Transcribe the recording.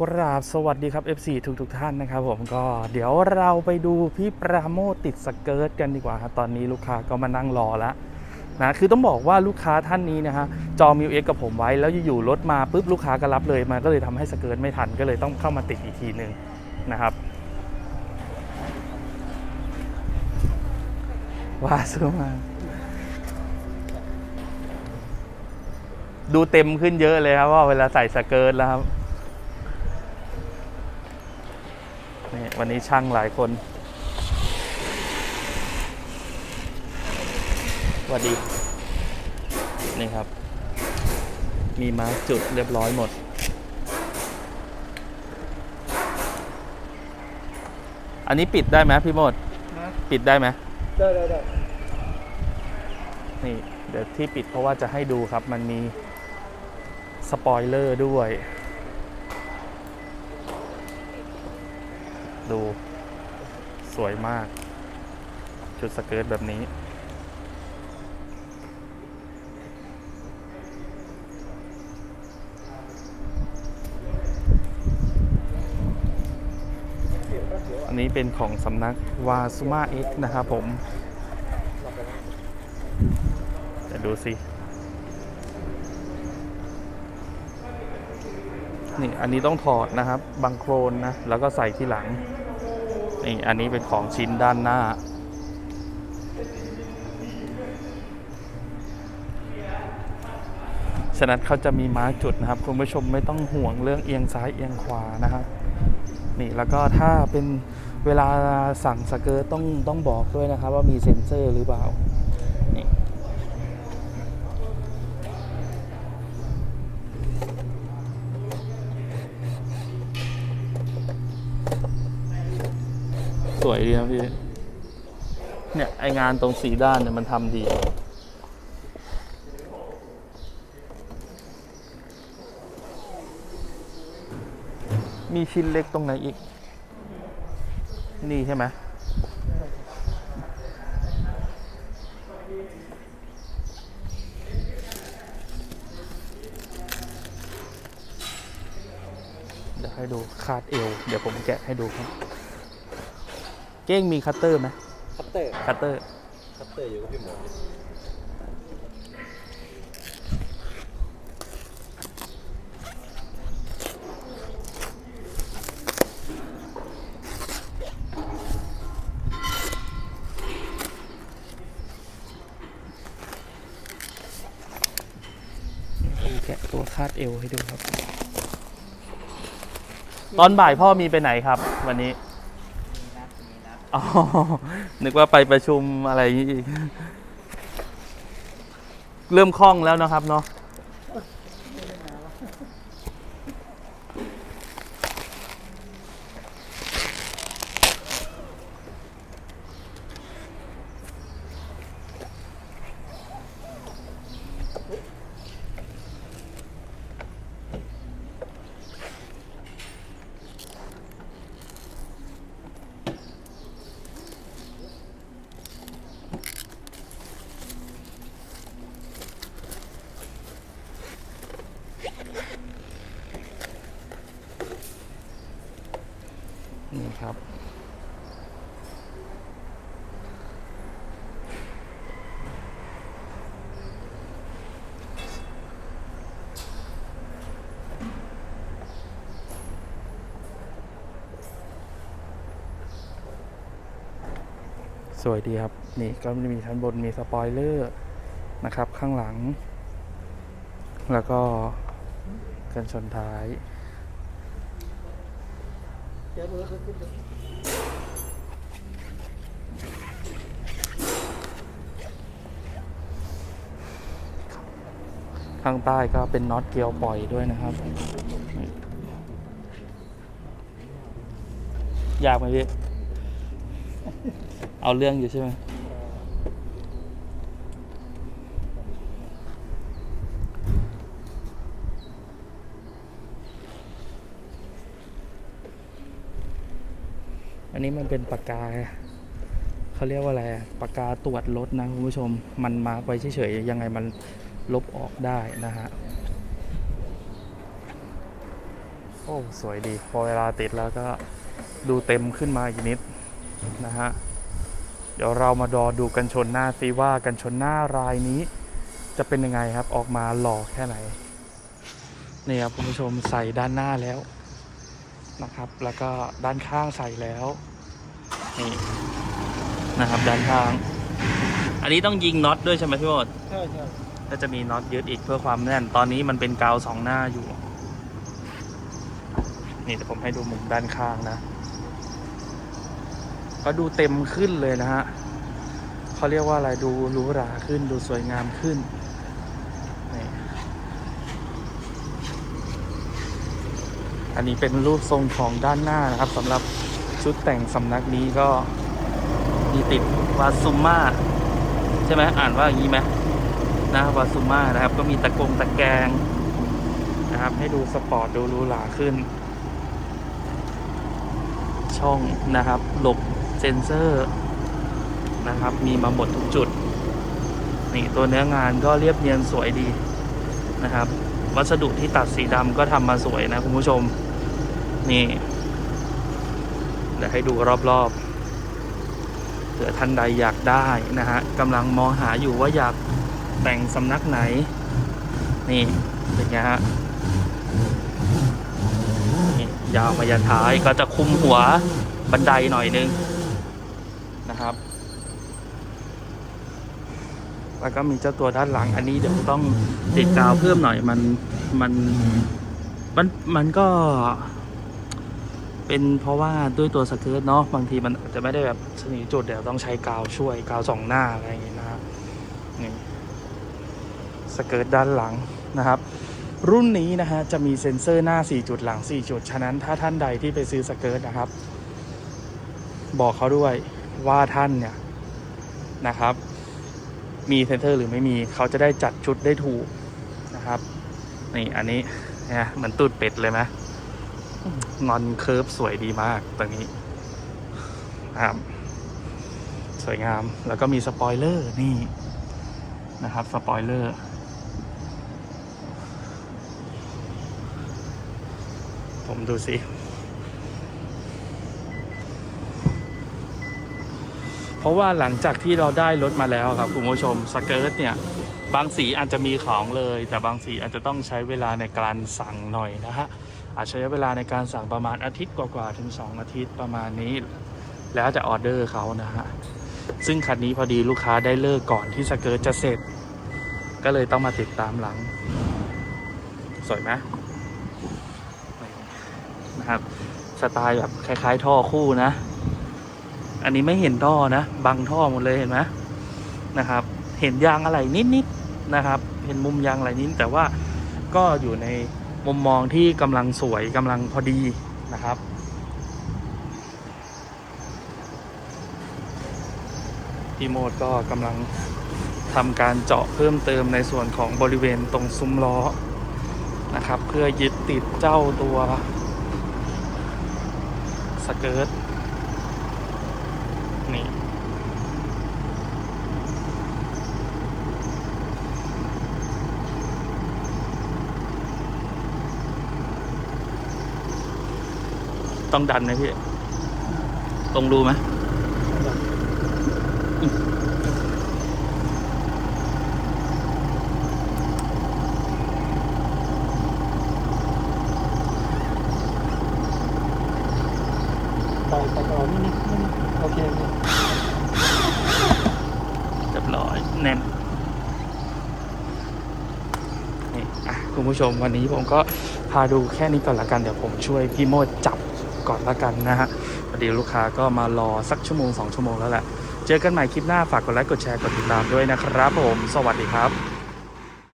กราบสวัสดีครับ FC ทุกทุกๆท่านนะครับผมก็เดี๋ยวเราไปดูพี่ปราโมทติดสเกิร์ตกันดีกว่าครับตอนนี้ลูกค้าก็มานั่งรอแล้วนะคือต้องบอกว่าลูกค้าท่านนี้นะฮะจองมิวเอ็กกับผมไว้แล้วอยู่ๆรถมาปุ๊บลูกค้าก็รับเลยมาก็เลยทำให้สเกิร์ตไม่ทันก็เลยต้องเข้ามาติดอีกทีหนึ่งนะครับว่าซื้อมาดูเต็มขึ้นเยอะเลยครับว่าเวลาใส่สเกิร์ตแล้วครับนี่ วันนี้ช่างหลายคนสวัสดี นี่ครับ มีมาร์คจุดเรียบร้อยหมด อันนี้ปิดได้ไหมพี่โมดนะปิดได้ไหมได้ได้ได้นี่ เดี๋ยวที่ปิดเพราะว่าจะให้ดูครับ มันมีสปอยเลอร์ด้วย ดู สวยมาก ชุดสเกิร์ตแบบนี้ อันนี้เป็นของสำนักวาซูมาเอ็กนะครับผมเดี๋ยวดูสินี่อันนี้ต้องถอดนะครับบางโครนนะ แล้วก็ใส่ที่หลัง นี่อันนี้เป็นของชิ้นด้านหน้า ฉะนั้นเขาจะมีมาจุดนะครับ คุณผู้ชมไม่ต้องห่วงเรื่องเอียงซ้ายเอียงขวานะครับ นี่แล้วก็ถ้าเป็นเวลาสั่งสเกิร์ตต้องต้องบอกด้วยนะครับ ว่ามีเซ็นเซอร์หรือเปล่า สวยดีนะพี่ เนี่ย ไองานตรงสีด้านเนี่ยมันทำดี มีชิ้นเล็กตรงไหนอีก นี่ใช่ไหมเดี๋ยวให้ดูคาดเอว เดี๋ยวผมแกะให้ดูครับ เก้งมีคัตเตอร์ไหมคัตเตอร์คัตเตอร์คัตเตอร์อยู่กับพี่หมอผมแกะตัวคาดเอวให้ดูครับ ตอนบ่ายพ่อมีไปไหนครับ วันนี้ อ๋อ นึกว่าไปประชุมอะไรอย่างนี้อีก เริ่มคล่องแล้วนะครับเนาะ นี่ครับ สวยดีครับ นี่ก็มีชั้นบนมีสปอยเลอร์นะครับ ข้างหลัง แล้วก็กันชนท้าย ข้างใต้ก็เป็นน็อตเกลียวปล่อยด้วยนะครับอยากไหมพี่ เอาเรื่องอยู่ใช่ไหมอันนี้มันเป็นปากกาเขาเรียกว่าอะไรปากกาตรวจรถนะคุณผู้ชม มันมาไว้เฉยๆยังไงมันลบออกได้นะฮะ โอ้ สวยดี พอเวลาติดแล้วก็ดูเต็มขึ้นมาอีกนิดนะฮะ ดี๋ยวเรามาดอดูกันชนหน้าซิว่ากันชนหน้ารายนี้ จะเป็นยังไงครับออกมาหล่อแค่ไหนนี่ครับคุณผู้ชมใส่ด้านหน้าแล้วนะครับ แล้วก็ด้านข้างใส่แล้วนี่นะครับด้านข้าง อันนี้ต้องยิงน็อตด้วยใช่ไหมพี่โมดใช่ใช่ก็จะมีน็อตยึดอีกเพื่อความแน่น ตอนนี้มันเป็นกาวสองหน้าอยู่ นี่เดี๋ยวผมให้ดูมุมด้านข้างนะ ก็ดูเต็มขึ้นเลยนะฮะเขาเรียกว่าอะไรดูหรูหราขึ้นดูสวยงามขึ้นนี่อันนี้เป็นรูปทรงของด้านหน้านะครับสำหรับชุดแต่งสำนักนี้ก็มีติดวาซุมมาใช่ไหมอ่านว่าอย่างนี้ไหมนะวาซุมานะครับ ก็มีตะกงตะแกรงนะครับ ให้ดูสปอร์ตดูหรูหราขึ้น ช่องนะครับหลบ เซนเซอร์นะครับ มีมาหมดทุกจุด นี่ตัวเนื้องานก็เรียบเนียนสวยดีนะครับ วัสดุที่ตัดสีดำก็ทำมาสวยนะคุณผู้ชม นี่ เดี๋ยวให้ดูรอบๆเผื่อท่านใดอยากได้นะฮะกำลังมองหาอยู่ว่าอยากแต่งสำนักไหน นี่เป็นไงฮะนี่ยาวมายันท้ายก็จะคุมหัวบันไดหน่อยนึง นะครับ แล้วก็มีเจ้าตัวด้านหลัง อันนี้เดี๋ยวต้องติดกาวเพิ่มหน่อยมันมันมันมันก็ เป็นเพราะว่าด้วยตัวสเกิร์ตเนาะบางทีมันอาจจะไม่ได้แบบสนิทจุดเดี๋ยวต้องใช้กาวช่วยกาวสองหน้าอะไรอย่างเงี้นะครับนี่สเกิร์ตด้านหลังนะครับ รุ่นนี้นะฮะจะมีเซ็นเซอร์หน้า 4 จุดหลัง 4 จุด ฉะนั้นถ้าท่านใดที่ไปซื้อสเกิร์ตนะครับ บอกเขาด้วย ว่าท่านเนี่ยนะครับ มีเซ็นเซอร์หรือไม่มีเขาจะได้จัดชุดได้ถูกนะครับ นี่อันนี้เนี่ยเหมือนตูดเป็ดเลยไหมงอนเคิร์ฟสวยดีมากตัวนี้ครับสวยงามแล้วก็มีสปอยเลอร์นี่นะครับสปอยเลอร์ผมดูสิ เพราะว่าหลังจากที่เราได้รถมาแล้วครับคุณผู้ชมสเกิร์ตเนี่ยบางสีอาจจะมีของเลย แต่บางสีอาจจะต้องใช้เวลาในการสั่งหน่อยนะฮะอาจใช้เวลาในการสั่งประมาณอาทิตย์กว่าๆถึง 2 อาทิตย์ประมาณนี้ แล้วแต่ออเดอร์เขานะฮะซึ่งคันนี้พอดีลูกค้าได้เลิกก่อนที่สเกิร์ตจะเสร็จ ก็เลยต้องมาติดตามหลัง สวยไหมนะครับสไตล์แบบคล้าย ๆ ท่อคู่นะ อันนี้ไม่เห็นท่อนะบังท่อหมดเลยเห็นไหมนะครับ เห็นยางอะไรนิดๆนะครับ เห็นมุมยางอะไรนิดแต่ว่าก็อยู่ในมุมมองที่กำลังสวยกำลังพอดีนะครับพี่โมดก็กำลังทำการเจาะเพิ่มเติมในส่วนของบริเวณตรงซุ้มล้อนะครับ เพื่อยึดติดเจ้าตัวสเกิร์ต นี่ต้องดันไหมพี่ ตรงรูไหม ไปไปต่อนี่นี่นี่โอเคโอเค เรียบร้อย แน่นนี่อะคุณผู้ชมวันนี้ผมก็พาดูแค่นี้ก่อนละกัน เดี๋ยวผมช่วยพี่โมดจับก่อนละกันนะฮะพอดีลูกค้าก็มารอสักชั่วโมงสองชั่วโมงแล้วแหละ เจอกันใหม่คลิปหน้าฝากกดไลค์กดแชร์กดติดตามด้วยนะครับผม สวัสดีครับ